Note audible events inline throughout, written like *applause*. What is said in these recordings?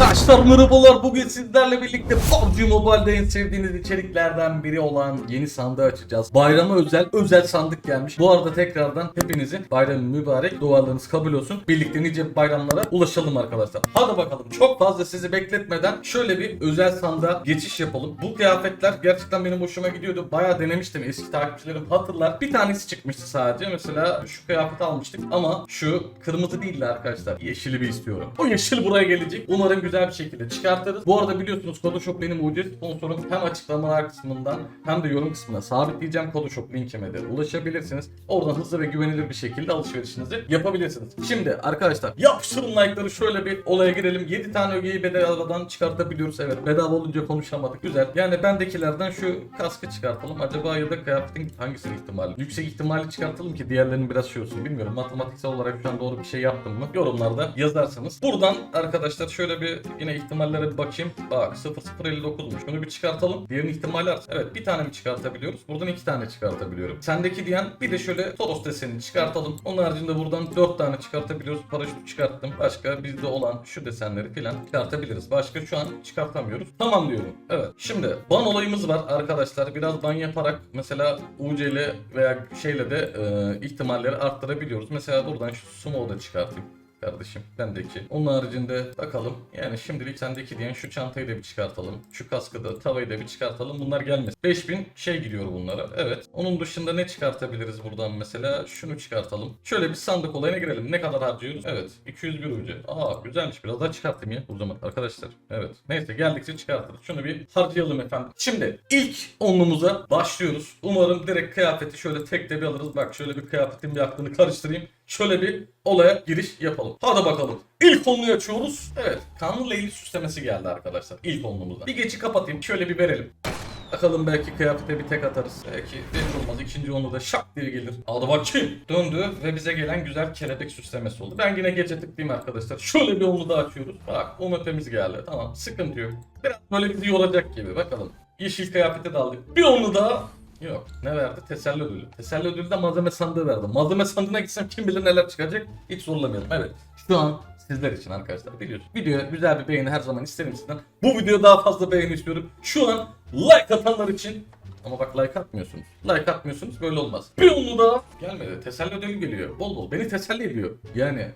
Arkadaşlar merhabalar bugün sizlerle birlikte PUBG Mobile'de en sevdiğiniz içeriklerden biri olan yeni sandığı açacağız. Bayrama özel özel sandık gelmiş. Bu arada tekrardan hepinizin bayramı mübarek dualarınız kabul olsun. Birlikte nice bayramlara ulaşalım arkadaşlar. Hadi bakalım çok fazla sizi bekletmeden şöyle bir özel sandığa geçiş yapalım. Bu kıyafetler gerçekten benim hoşuma gidiyordu. Bayağı denemiştim eski takipçilerim hatırlar. Bir tanesi çıkmıştı sadece. Mesela şu kıyafeti almıştık ama şu kırmızı değildi arkadaşlar. Yeşili bir istiyorum. O yeşil buraya gelecek. Umarım güzel bir şekilde çıkartırız. Bu arada biliyorsunuz Photoshop benim mucize sponsorum. Hem açıklamalar kısmından hem de yorum kısmına sabitleyeceğim Photoshop linkime de ulaşabilirsiniz. Oradan hızlı ve güvenilir bir şekilde alışverişinizi yapabilirsiniz. Şimdi arkadaşlar yapıştırın like'ları şöyle bir olaya girelim. 7 tane ögeyi bedavadan çıkartabiliyoruz. Evet bedava olunca konuşamadık. Güzel. Yani bendekilerden şu kaskı çıkartalım. Acaba ya da kıyafetin hangisinin ihtimali? Yüksek ihtimali çıkartalım ki diğerlerinin biraz şey olsun. Bilmiyorum matematiksel olarak şu an doğru bir şey yaptım mı? Yorumlarda yazarsınız. Buradan arkadaşlar şöyle bir yine ihtimallere bir bakayım. Bak 0059'muş. Bunu bir çıkartalım. Diğerinin ihtimali artsın. Evet bir tane mi çıkartabiliyoruz? Buradan iki tane çıkartabiliyorum. Sendeki diyen bir de şöyle Toros desenini çıkartalım. Onun haricinde buradan 4 tane çıkartabiliyoruz. Paraşütü çıkarttım. Başka bizde olan şu desenleri filan çıkartabiliriz. Başka şu an çıkartamıyoruz. Tamam diyorum. Evet. Şimdi ban olayımız var arkadaşlar. Biraz ban yaparak mesela UC ile veya şeyle de e, ihtimalleri arttırabiliyoruz. Mesela buradan şu sumo da çıkartayım kardeşim bendeki. Onun haricinde bakalım. Yani şimdilik sendeki diyen şu çantayı da bir çıkartalım. Şu kaskı da tavayı da bir çıkartalım. Bunlar gelmesin. 5000 şey gidiyor bunlara. Evet. Onun dışında ne çıkartabiliriz buradan mesela? Şunu çıkartalım. Şöyle bir sandık olayına girelim. Ne kadar harcıyoruz? Evet. 201 ucu. Aa güzelmiş. Biraz daha çıkartayım ya o zaman arkadaşlar. Evet. Neyse geldikçe çıkartırız. Şunu bir harcayalım efendim. Şimdi ilk onlumuza başlıyoruz. Umarım direkt kıyafeti şöyle tek de bir alırız. Bak şöyle bir kıyafetin bir aklını karıştırayım. Şöyle bir olaya giriş yapalım. Hadi bakalım. İlk onluyu açıyoruz. Evet. Kanlı Leyli süslemesi geldi arkadaşlar. İlk onlumuzda. Bir geçi kapatayım. Şöyle bir verelim. Bakalım belki kıyafete bir tek atarız. Belki belli olmaz. İkinci onu da şak diye gelir. Hadi bakayım. Döndü ve bize gelen güzel kelebek süslemesi oldu. Ben yine gece tıklayayım arkadaşlar. Şöyle bir onu da açıyoruz. Bak o öpemiz geldi. Tamam sıkıntı yok. Biraz böyle bizi yoracak gibi. Bakalım. Yeşil kıyafete de aldık. Bir onu daha Yok. Ne verdi? Teselli ödülü. Teselli ödülü de malzeme sandığı verdi. Malzeme sandığına gitsem kim bilir neler çıkacak. Hiç zorlamayalım. Evet. Şu an sizler için arkadaşlar biliyorsunuz. Videoya güzel bir beğeni her zaman isterim sizden. Bu videoya daha fazla beğeni istiyorum. Şu an like atanlar için ama bak like atmıyorsunuz. Like atmıyorsunuz böyle olmaz. Bir onu daha gelmedi. Teselli ödülü geliyor. Bol bol. Beni teselli ediyor. Yani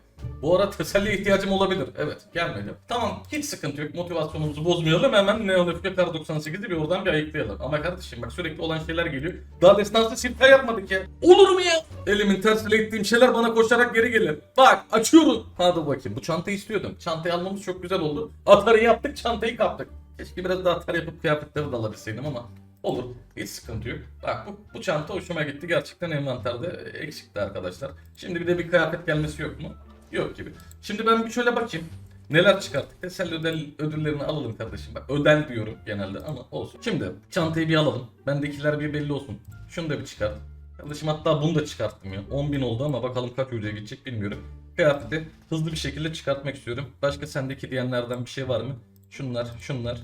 bu ara teselliye ihtiyacım olabilir. Evet gelmedi. Tamam hiç sıkıntı yok. Motivasyonumuzu bozmayalım. Hemen Neolefke Kar 98'i bir oradan bir ayıklayalım. Ama kardeşim bak sürekli olan şeyler geliyor. Daha destansı şifre yapmadık ya. Olur mu ya? Elimin tersiyle ettiğim şeyler bana koşarak geri gelir. Bak açıyorum. Hadi bakayım. Bu çantayı istiyordum. Çantayı almamız çok güzel oldu. Atarı yaptık çantayı kaptık. Keşke biraz daha atar yapıp kıyafetleri de alabilseydim ama Olur. Hiç sıkıntı yok. Bak bu, bu çanta hoşuma gitti. Gerçekten envanterde eksikti arkadaşlar. Şimdi bir de bir kıyafet gelmesi yok mu? Yok gibi. Şimdi ben bir şöyle bakayım. Neler çıkarttık? Teselli ödel, ödüllerini alalım kardeşim. Bak ödel diyorum genelde ama olsun. Şimdi çantayı bir alalım. Bendekiler bir belli olsun. Şunu da bir çıkart. Kardeşim hatta bunu da çıkarttım ya. 10.000 oldu ama bakalım kaç ucuya gidecek bilmiyorum. Kıyafeti hızlı bir şekilde çıkartmak istiyorum. Başka sendeki diyenlerden bir şey var mı? Şunlar, şunlar.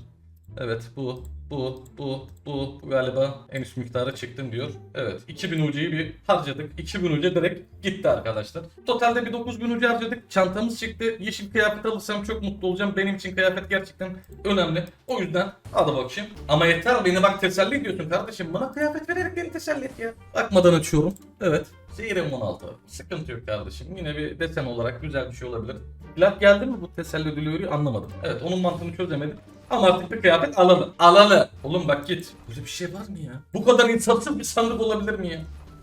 Evet bu, bu, bu, bu galiba en üst miktara çıktım diyor. Evet 2000 ucuyu bir harcadık. 2000 ucu direkt gitti arkadaşlar. Totalde bir 9000 ucu harcadık. Çantamız çıktı. Yeşil kıyafet alırsam çok mutlu olacağım. Benim için kıyafet gerçekten önemli. O yüzden hadi bakayım. Ama yeter beni bak teselli ediyorsun kardeşim. Bana kıyafet vererek beni teselli et ya. Bakmadan açıyorum. Evet. Zehir 16. Sıkıntı yok kardeşim. Yine bir desen olarak güzel bir şey olabilir. Plak geldi mi bu teselli ödülü anlamadım. Evet onun mantığını çözemedim. Ama artık bir kıyafet alalım. Alalım. Oğlum bak git. Böyle bir şey var mı ya? Bu kadar insafsız bir sandık olabilir mi ya?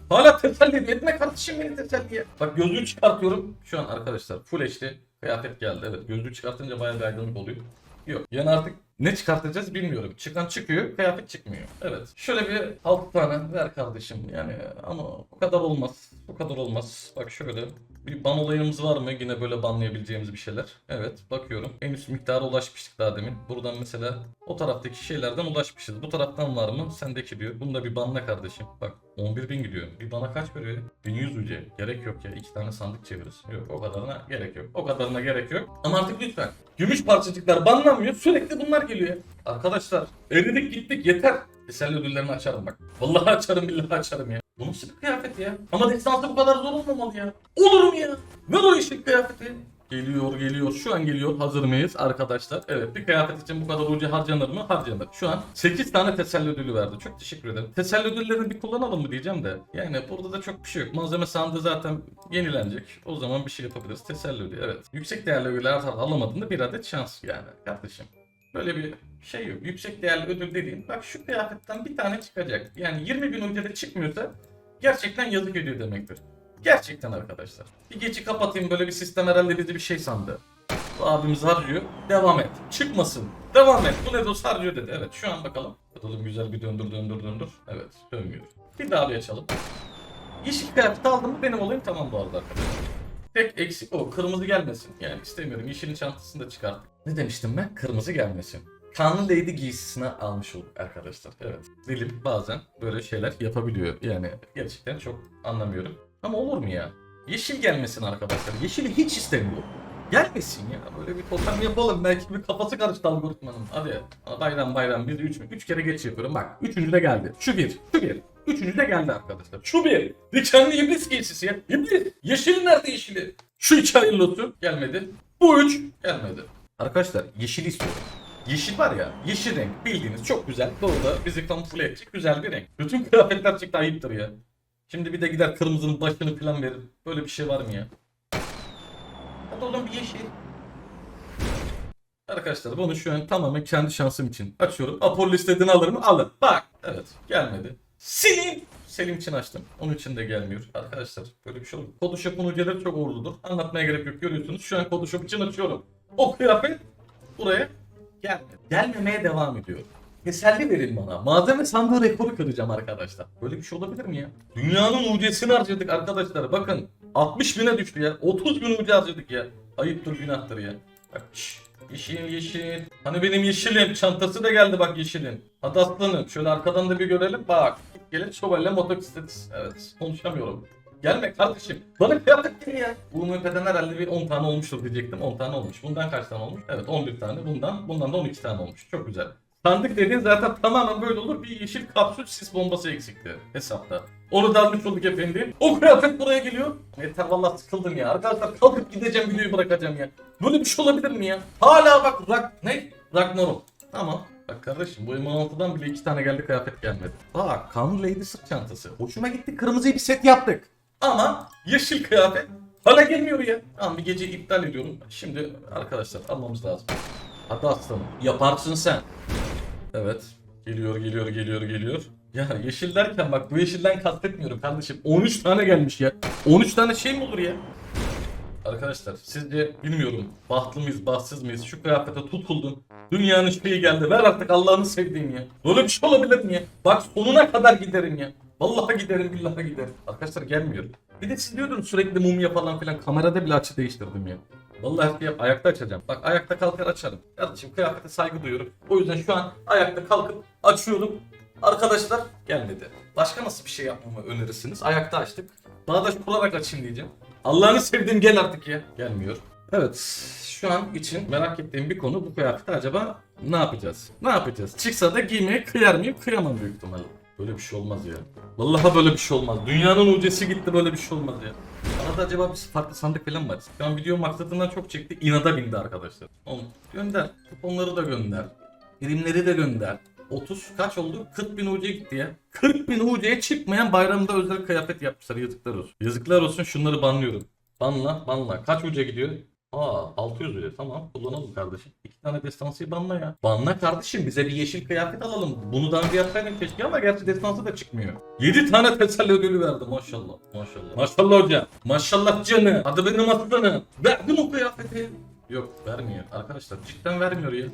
Hala teselli etme kardeşim beni teselli ya. Bak gözlüğü çıkartıyorum. Şu an arkadaşlar full HD kıyafet geldi. Evet gözlüğü çıkartınca bayağı bir aydınlık oluyor. Yok. Yani artık ne çıkartacağız bilmiyorum. Çıkan çıkıyor, kıyafet çıkmıyor. Evet. Şöyle bir 6 tane ver kardeşim yani ama bu kadar olmaz. Bu kadar olmaz. Bak şöyle bir ban olayımız var mı? Yine böyle banlayabileceğimiz bir şeyler. Evet bakıyorum. En üst miktara ulaşmıştık daha demin. Buradan mesela o taraftaki şeylerden ulaşmışız. Bu taraftan var mı? Sendeki diyor. Bunu da bir banla kardeşim. Bak 11.000 gidiyor. Bir bana kaç veriyor? 1100 UC. Gerek yok ya. İki tane sandık çeviririz. Yok o kadarına gerek yok. O kadarına gerek yok. Ama artık lütfen. Gümüş parçacıklar banlanmıyor. Sürekli bunlar geliyor. Arkadaşlar eridik gittik yeter. Teselli ödüllerini açarım bak. Vallahi açarım billahi açarım ya. Bu nasıl bir kıyafet ya? Ama destansı bu kadar zor olmamalı ya. Olur mu ya? Ver o yeşil kıyafeti. Geliyor geliyor. Şu an geliyor. Hazır mıyız arkadaşlar? Evet bir kıyafet için bu kadar ucu harcanır mı? Harcanır. Şu an 8 tane teselli ödülü verdi. Çok teşekkür ederim. Teselli ödüllerini bir kullanalım mı diyeceğim de. Yani burada da çok bir şey yok. Malzeme sandığı zaten yenilenecek. O zaman bir şey yapabiliriz. Teselli ödülü evet. Yüksek değerli ödüller alamadığında bir adet şans yani kardeşim. Böyle bir şey yok. Yüksek değerli ödül dediğin bak şu kıyafetten bir tane çıkacak. Yani 20 bin öncede çıkmıyorsa gerçekten yazık ediyor demektir. Gerçekten arkadaşlar. Bir geçi kapatayım böyle bir sistem herhalde bizi bir şey sandı. Bu abimiz harcıyor. Devam et. Çıkmasın. Devam et. Bu ne dost harcıyor dedi. Evet şu an bakalım. Bakalım güzel bir döndür döndür döndür. Evet dönmüyor. Bir daha bir açalım. Yeşil kıyafet aldım mı benim olayım tamam bu arada arkadaşlar. Tek eksik o. Kırmızı gelmesin. Yani istemiyorum. Yeşilin çantasını da çıkarttık. Ne demiştim ben? Kırmızı gelmesin. Kanlı Lady giysisine almış olduk arkadaşlar. Evet. Dilim bazen böyle şeyler yapabiliyor. Yani gerçekten çok anlamıyorum. Ama olur mu ya? Yeşil gelmesin arkadaşlar. Yeşili hiç istemiyorum. Gelmesin ya. Böyle bir totem yapalım. Belki bir kafası karıştı algoritmanın. Hadi. Bayram bayram. Bir, üç, üç kere geç yapıyorum. Bak. Üçüncü de geldi. Şu bir. Şu bir. Üçüncü de geldi arkadaşlar. Şu bir. Dikenli iblis giysisi ya. İblis. Yeşili nerede yeşili? Şu iki hayırlı olsun. Gelmedi. Bu üç. Gelmedi. Arkadaşlar yeşil istiyorum. Yeşil var ya, yeşil renk bildiğiniz çok güzel. Doğuda bizi kamufle edecek güzel bir renk. Bütün kıyafetler çıktı ayıptır ya. Şimdi bir de gider kırmızının başını falan verir. Böyle bir şey var mı ya? Hadi oğlum bir yeşil. Arkadaşlar bunu şu an tamamen kendi şansım için açıyorum. Apollo istediğini alır mı? Alır. Bak. Evet gelmedi. Selim. Selim için açtım. Onun için de gelmiyor. Arkadaşlar böyle bir şey olur. Photoshop'un ucuları çok uğurludur. Anlatmaya gerek yok. Görüyorsunuz şu an Photoshop için açıyorum. O kıyafet buraya gelmedi. Gelmemeye devam ediyor. Teselli verin bana. Malzeme sandığı rekoru kıracağım arkadaşlar. Böyle bir şey olabilir mi ya? Dünyanın ucesini harcadık arkadaşlar. Bakın 60 bine düştü ya. 30 bin ucu harcadık ya. Ayıptır günahtır ya. Bak şşş. Yeşil yeşil. Hani benim yeşilim. Çantası da geldi bak yeşilin. Hadi aslanım. Şöyle arkadan da bir görelim. Bak. Gelin şövalye motosiklet. Evet. Konuşamıyorum. Gelme kardeşim. Bana kıyafet gel ya. Bu MP'den herhalde bir 10 tane olmuştur diyecektim. 10 tane olmuş. Bundan kaç tane olmuş? Evet 11 tane. Bundan bundan da 12 tane olmuş. Çok güzel. Sandık dediğin zaten tamamen böyle olur. Bir yeşil kapsül sis bombası eksikti hesapta. Onu da almış olduk efendim. O kıyafet buraya geliyor. Yeter vallahi sıkıldım ya. Arkadaşlar kalkıp gideceğim videoyu bırakacağım ya. Böyle bir şey olabilir mi ya? Hala bak Rak... Ne? Ragnarok. Tamam. Bak kardeşim bu M16'dan bile iki tane geldi kıyafet gelmedi. Bak kanlı lady sırt çantası. Hoşuma gitti. Kırmızı bir set yaptık. Ama yeşil kıyafet hala gelmiyor ya. Tamam bir gece iptal ediyorum. Şimdi arkadaşlar almamız lazım. Hadi aslanım. Yaparsın sen. Evet. Geliyor geliyor geliyor geliyor. Ya yeşil derken bak bu yeşilden kastetmiyorum kardeşim. 13 tane gelmiş ya. 13 tane şey mi olur ya? Arkadaşlar sizce bilmiyorum bahtlı mıyız bahtsız mıyız şu kıyafete tutuldum. Dünyanın şeyi geldi ver artık Allah'ını sevdiğim ya. Böyle bir şey olabilir mi ya? Bak sonuna kadar giderim ya. Vallahi giderim billahi giderim. Arkadaşlar gelmiyor. Bir de siz diyordunuz sürekli mumya falan filan kamerada bile açı değiştirdim ya. Vallahi hep ayakta açacağım. Bak ayakta kalkar açarım. Kardeşim kıyafete saygı duyuyorum. O yüzden şu an ayakta kalkıp açıyorum. Arkadaşlar gelmedi. Başka nasıl bir şey yapmamı önerirsiniz? Ayakta açtık. Bağdaş kurarak açayım diyeceğim. Allah'ını sevdiğim gel artık ya. Gelmiyor. Evet şu an için merak ettiğim bir konu bu kıyafeti acaba ne yapacağız? Ne yapacağız? Çıksa da giymeye kıyar mıyım? Kıyamam büyük ihtimalle. Böyle bir şey olmaz ya. Vallahi böyle bir şey olmaz. Dünyanın ucesi gitti böyle bir şey olmaz ya. Arada acaba bir farklı sandık falan var. Şu an video maksadından çok çekti. İnada bindi arkadaşlar. Oğlum gönder. Kuponları da gönder. Primleri de gönder. 30 kaç oldu? 40 bin UC'ye gitti ya. 40 bin UC'ye çıkmayan bayramda özel kıyafet yapmışlar. Yazıklar olsun. Yazıklar olsun şunları banlıyorum. Banla banla. Kaç UC gidiyor? Aa 600 UC tamam kullanalım kardeşim. İki tane destansıyı banla ya. Banla kardeşim bize bir yeşil kıyafet alalım. Bunu daha önce yapsaydın keşke ama gerçi destansı da çıkmıyor. 7 tane teselli ödülü verdi maşallah. Maşallah. Maşallah hocam. Maşallah canı. Adı benim aslanım. Verdim o kıyafeti. Yok vermiyor. Arkadaşlar cidden vermiyor ya.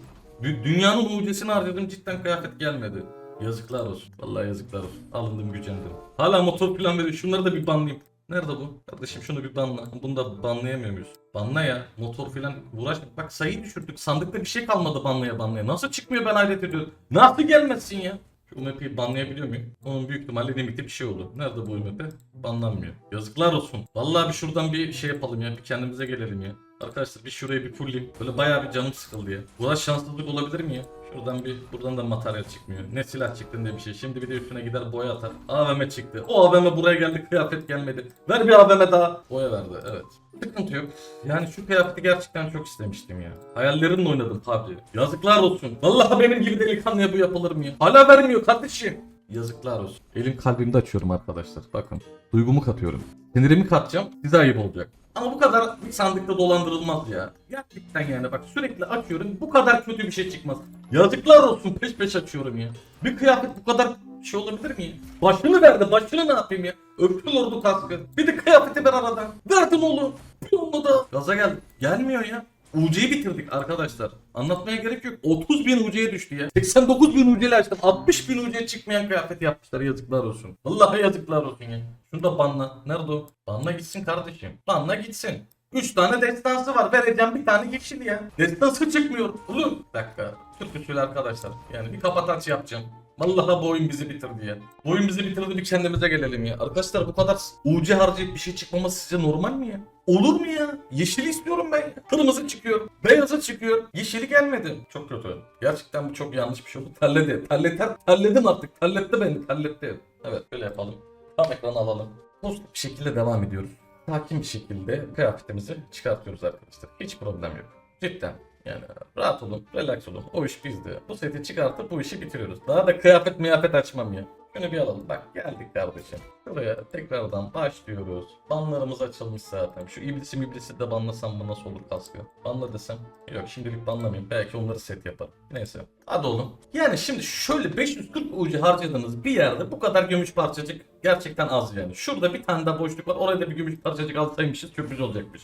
Dü- Dünyanın mucizesini harcadım cidden kıyafet gelmedi. Yazıklar olsun. Vallahi yazıklar olsun. Alındım gücendim. Hala motor plan veriyor. Şunları da bir banlayayım. Nerede bu? Kardeşim şunu bir banla. Bunu da banlayamıyor muyuz? Banla ya. Motor filan uğraş. Bak sayıyı düşürdük. Sandıkta bir şey kalmadı banlaya banlaya. Nasıl çıkmıyor ben hayret ediyorum. Nasıl gelmezsin ya? Şu UMP'yi banlayabiliyor muyum? Onun büyük ihtimalle limitli bir şey oldu. Nerede bu UMP? Banlanmıyor. Yazıklar olsun. Vallahi bir şuradan bir şey yapalım ya. Bir kendimize gelelim ya. Arkadaşlar bir şurayı bir fullleyeyim. Böyle bayağı bir canım sıkıldı ya. Burası şanssızlık olabilir mi ya? Şuradan bir buradan da materyal çıkmıyor. Ne silah çıktı ne bir şey. Şimdi bir de üstüne gider boya atar. AVM çıktı. O AVM buraya geldi kıyafet gelmedi. Ver bir AVM daha. Boya verdi evet. Sıkıntı yok. Yani şu kıyafeti gerçekten çok istemiştim ya. Hayallerimle oynadım PUBG. Yazıklar olsun. Vallahi benim gibi delikanlıya bu yapılır mı ya? Hala vermiyor kardeşim. Yazıklar olsun. Elim kalbimde açıyorum arkadaşlar. Bakın. Duygumu katıyorum. Sinirimi katacağım. Size ayıp olacak. Ama bu kadar sandıkta dolandırılmaz ya. Gerçekten yani bak sürekli açıyorum. Bu kadar kötü bir şey çıkmaz. Yazıklar olsun peş peş açıyorum ya. Bir kıyafet bu kadar şey olabilir mi ya? Başını verdi. Başını ne yapayım ya? Öptün ordu kaskı. Bir de kıyafeti ver aradan. Verdin oğlum. Bir onu da. Gaza gel. Gelmiyor ya. UC'yi bitirdik arkadaşlar. Anlatmaya gerek yok. 30 bin UC'ye düştü ya. 89 bin UC'li açtım. 60 bin UC'ye çıkmayan kıyafet yapmışlar. Yazıklar olsun. Vallahi yazıklar olsun ya. Şunu da banla. Nerede o? Banla gitsin kardeşim. Banla gitsin. 3 tane destansı var. Vereceğim bir tane yeşil ya. Destansı çıkmıyor. Oğlum. Bir dakika. Türk usulü arkadaşlar. Yani bir kapataç yapacağım. Vallahi bu oyun bizi bitirdi ya. Bu oyun bizi bitirdi bir kendimize gelelim ya. Arkadaşlar bu kadar UC harcayıp bir şey çıkmaması sizce normal mi ya? Olur mu ya? Yeşili istiyorum ben. Kırmızı çıkıyor. Beyazı çıkıyor. Yeşili gelmedi. Çok kötü. Gerçekten bu çok yanlış bir şey oldu. Terledi. Terleter. Terledim artık. Terletti beni. Terletti. Evet böyle yapalım. Tam ekranı alalım. Pozitif bir şekilde devam ediyoruz. Sakin bir şekilde kıyafetimizi çıkartıyoruz arkadaşlar. Hiç problem yok. Cidden. Yani rahat olun, relax olun. O iş bizde. Bu seti çıkartıp bu işi bitiriyoruz. Daha da kıyafet miyafet açmam ya. Şunu bir alalım. Bak geldik kardeşim. Buraya tekrardan başlıyoruz. Banlarımız açılmış zaten. Şu iblisi miblisi de banlasam mı nasıl olur kaskı? Banla desem. Yok şimdilik banlamayayım. Belki onları set yaparım. Neyse. Hadi oğlum. Yani şimdi şöyle 540 ucu harcadığınız bir yerde bu kadar gümüş parçacık gerçekten az yani. Şurada bir tane daha boşluk var. Oraya da bir gümüş parçacık alsaymışız çok güzel olacakmış.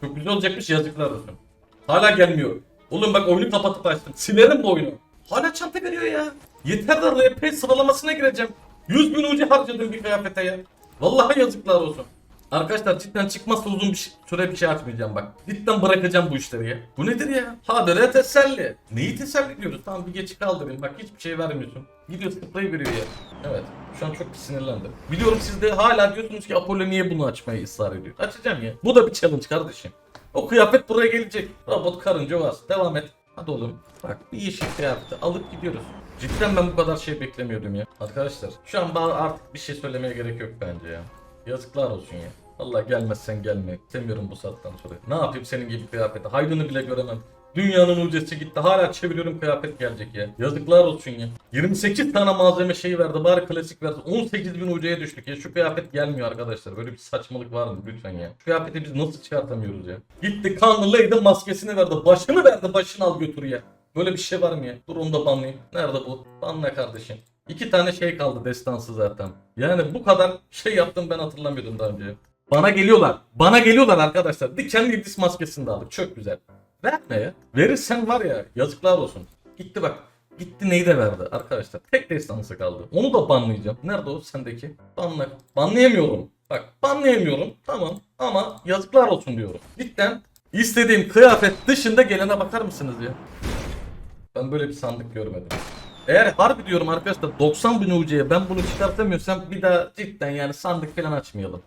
Çok güzel olacakmış yazıklar olsun. Hala gelmiyor. Oğlum bak oyunu kapatıp açtım. Silerim bu oyunu. Hala çanta veriyor ya. Yeter de RP sıralamasına gireceğim. 100 bin ucu harcadım bir kıyafete ya. Vallahi yazıklar olsun. Arkadaşlar cidden çıkmazsa uzun bir şey- süre bir şey açmayacağım bak. Cidden bırakacağım bu işleri ya. Bu nedir ya? Habere teselli. Neyi teselli diyoruz? Tamam bir geç kaldırayım. Bak hiçbir şey vermiyorsun. Gidiyor sprey veriyor ya. Evet. Şu an çok sinirlendim. Biliyorum siz de hala diyorsunuz ki Apollo niye bunu açmaya ısrar ediyor. Açacağım ya. Bu da bir challenge kardeşim. O kıyafet buraya gelecek. Robot karınca var. Devam et. Hadi oğlum. Bak bir yeşil kıyafeti alıp gidiyoruz. Cidden ben bu kadar şey beklemiyordum ya. Arkadaşlar şu an artık bir şey söylemeye gerek yok bence ya. Yazıklar olsun ya. Allah gelmezsen gelme. İstemiyorum bu saatten sonra. Ne yapayım senin gibi kıyafeti? Hayrını bile göremem. Dünyanın ucesi gitti. Hala çeviriyorum kıyafet gelecek ya. Yazıklar olsun ya. 28 tane malzeme şeyi verdi. Bari klasik verdi. 18 bin ucuya düştük ya. Şu kıyafet gelmiyor arkadaşlar. Böyle bir saçmalık var mı lütfen ya. Şu kıyafeti biz nasıl çıkartamıyoruz ya. Gitti kanlı Lady maskesini verdi. Başını verdi. Başını al götür ya. Böyle bir şey var mı ya? Dur onu da banlayayım. Nerede bu? Banla kardeşim. İki tane şey kaldı destansı zaten. Yani bu kadar şey yaptım ben hatırlamıyordum daha önce. Bana geliyorlar. Bana geliyorlar arkadaşlar. Dikenli iblis maskesini de aldık. Çok güzel. Verme ya. Verirsen var ya yazıklar olsun. Gitti bak. Gitti neyi de verdi arkadaşlar. Tek destansı kaldı. Onu da banlayacağım. Nerede o sendeki? Banla. Banlayamıyorum. Bak banlayamıyorum. Tamam. Ama yazıklar olsun diyorum. Cidden istediğim kıyafet dışında gelene bakar mısınız ya? Ben böyle bir sandık görmedim. Eğer harbi diyorum arkadaşlar 90 bin UC'ye ben bunu çıkartamıyorsam bir daha cidden yani sandık falan açmayalım.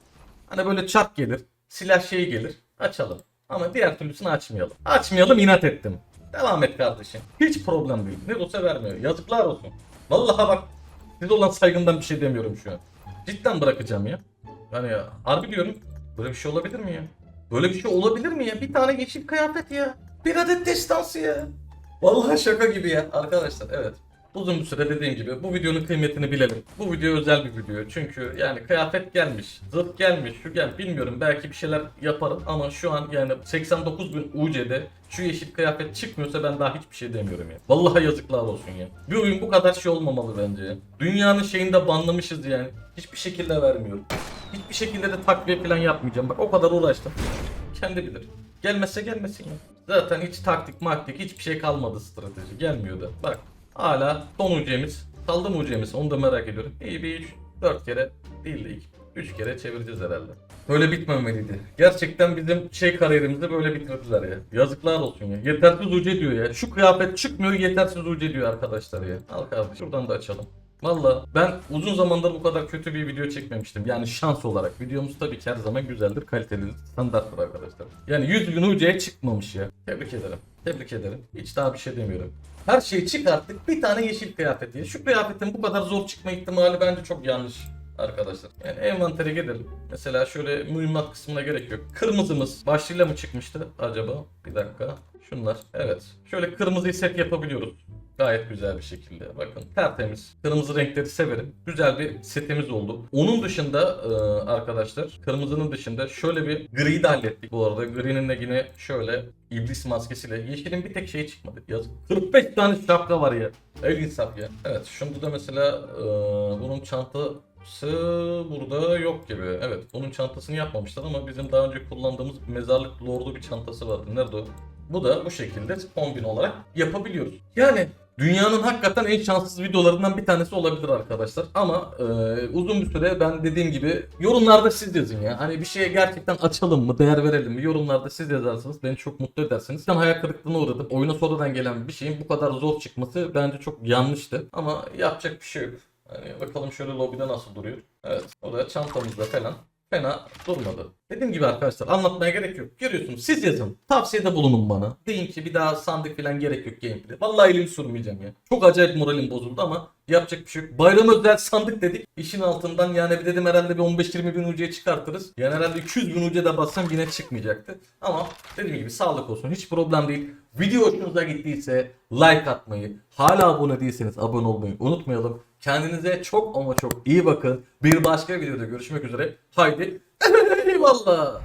Hani böyle çarp gelir, silah şeyi gelir, açalım. Ama diğer türlüsünü açmayalım. Açmayalım inat ettim. Devam et kardeşim. Hiç problem değil. Ne olsa vermiyor. Yazıklar olsun. Vallahi bak size olan saygımdan bir şey demiyorum şu an. Cidden bırakacağım ya. Yani ya, harbi diyorum. Böyle bir şey olabilir mi ya? Böyle bir şey olabilir mi ya? Bir tane yeşil kıyafet ya. Bir adet destansı ya. Vallahi şaka gibi ya arkadaşlar evet. Uzun bir süre dediğim gibi bu videonun kıymetini bilelim. Bu video özel bir video çünkü yani kıyafet gelmiş, zırh gelmiş, şu gel bilmiyorum belki bir şeyler yaparım ama şu an yani 89 bin UC'de şu yeşil kıyafet çıkmıyorsa ben daha hiçbir şey demiyorum ya. Vallahi yazıklar olsun ya. Bir oyun bu kadar şey olmamalı bence ya. Dünyanın şeyinde banlamışız yani. Hiçbir şekilde vermiyorum. Hiçbir şekilde de takviye falan yapmayacağım. Bak o kadar uğraştım. Kendi bilir. Gelmezse gelmesin ya. Zaten hiç taktik maktik hiçbir şey kalmadı strateji. Gelmiyor da. Bak hala son ucemiz. Kaldı mı ucemiz onu da merak ediyorum. İyi bir 3 4 kere değil de 3 kere çevireceğiz herhalde. Böyle bitmemeliydi. Gerçekten bizim şey kariyerimizde böyle bitirdiler ya. Yazıklar olsun ya. Yetersiz uce diyor ya. Şu kıyafet çıkmıyor yetersiz uce diyor arkadaşlar ya. Al kardeşim şuradan da açalım. Valla ben uzun zamandır bu kadar kötü bir video çekmemiştim. Yani şans olarak. Videomuz tabii ki her zaman güzeldir, kalitelidir, standarttır arkadaşlar. Yani 100 bin UC'ye çıkmamış ya. Tebrik ederim. Tebrik ederim. Hiç daha bir şey demiyorum. Her şeyi çıkarttık. Bir tane yeşil kıyafet ya. Şu kıyafetin bu kadar zor çıkma ihtimali bence çok yanlış. arkadaşlar. Yani envantere gidelim. Mesela şöyle mühimmat kısmına gerek yok. Kırmızımız başlığıyla mı çıkmıştı acaba? Bir dakika. Şunlar. Evet. Şöyle kırmızıyı set yapabiliyoruz. Gayet güzel bir şekilde. Bakın tertemiz. Kırmızı renkleri severim. Güzel bir setimiz oldu. Onun dışında e, arkadaşlar kırmızının dışında şöyle bir griyi de hallettik bu arada. Gri'nin de yine şöyle iblis maskesiyle. Yeşilin bir tek şeyi çıkmadı. Yazık. 45 tane şapka var ya. El insaf ya. Evet şunda da mesela e, bunun çantası burada yok gibi. Evet bunun çantasını yapmamışlar ama bizim daha önce kullandığımız mezarlık lordu bir çantası vardı. Nerede o? Bu da bu şekilde kombin olarak yapabiliyoruz. Yani dünyanın hakikaten en şanssız videolarından bir tanesi olabilir arkadaşlar. Ama e, uzun bir süre ben dediğim gibi yorumlarda siz yazın ya. Hani bir şeye gerçekten açalım mı, değer verelim mi? Yorumlarda siz yazarsanız beni çok mutlu edersiniz. Ben hayal kırıklığına uğradım. Oyuna sonradan gelen bir şeyin bu kadar zor çıkması bence çok yanlıştı. Ama yapacak bir şey yok. Hani bakalım şöyle lobide nasıl duruyor. Evet. O da çantamızda falan fena durmadı. Dediğim gibi arkadaşlar anlatmaya gerek yok. Görüyorsunuz siz yazın. Tavsiyede bulunun bana. Deyin ki bir daha sandık falan gerek yok gameplay. Vallahi elimi sürmeyeceğim ya. Çok acayip moralim bozuldu ama yapacak bir şey yok. Bayram özel sandık dedik. İşin altından yani bir dedim herhalde bir 15-20 bin ucuya çıkartırız. Yani herhalde 200 bin ucuya da bassam yine çıkmayacaktı. Ama dediğim gibi sağlık olsun. Hiç problem değil. Video hoşunuza gittiyse like atmayı, hala abone değilseniz abone olmayı unutmayalım. Kendinize çok ama çok iyi bakın. Bir başka videoda görüşmek üzere. Haydi *laughs* eyvallah.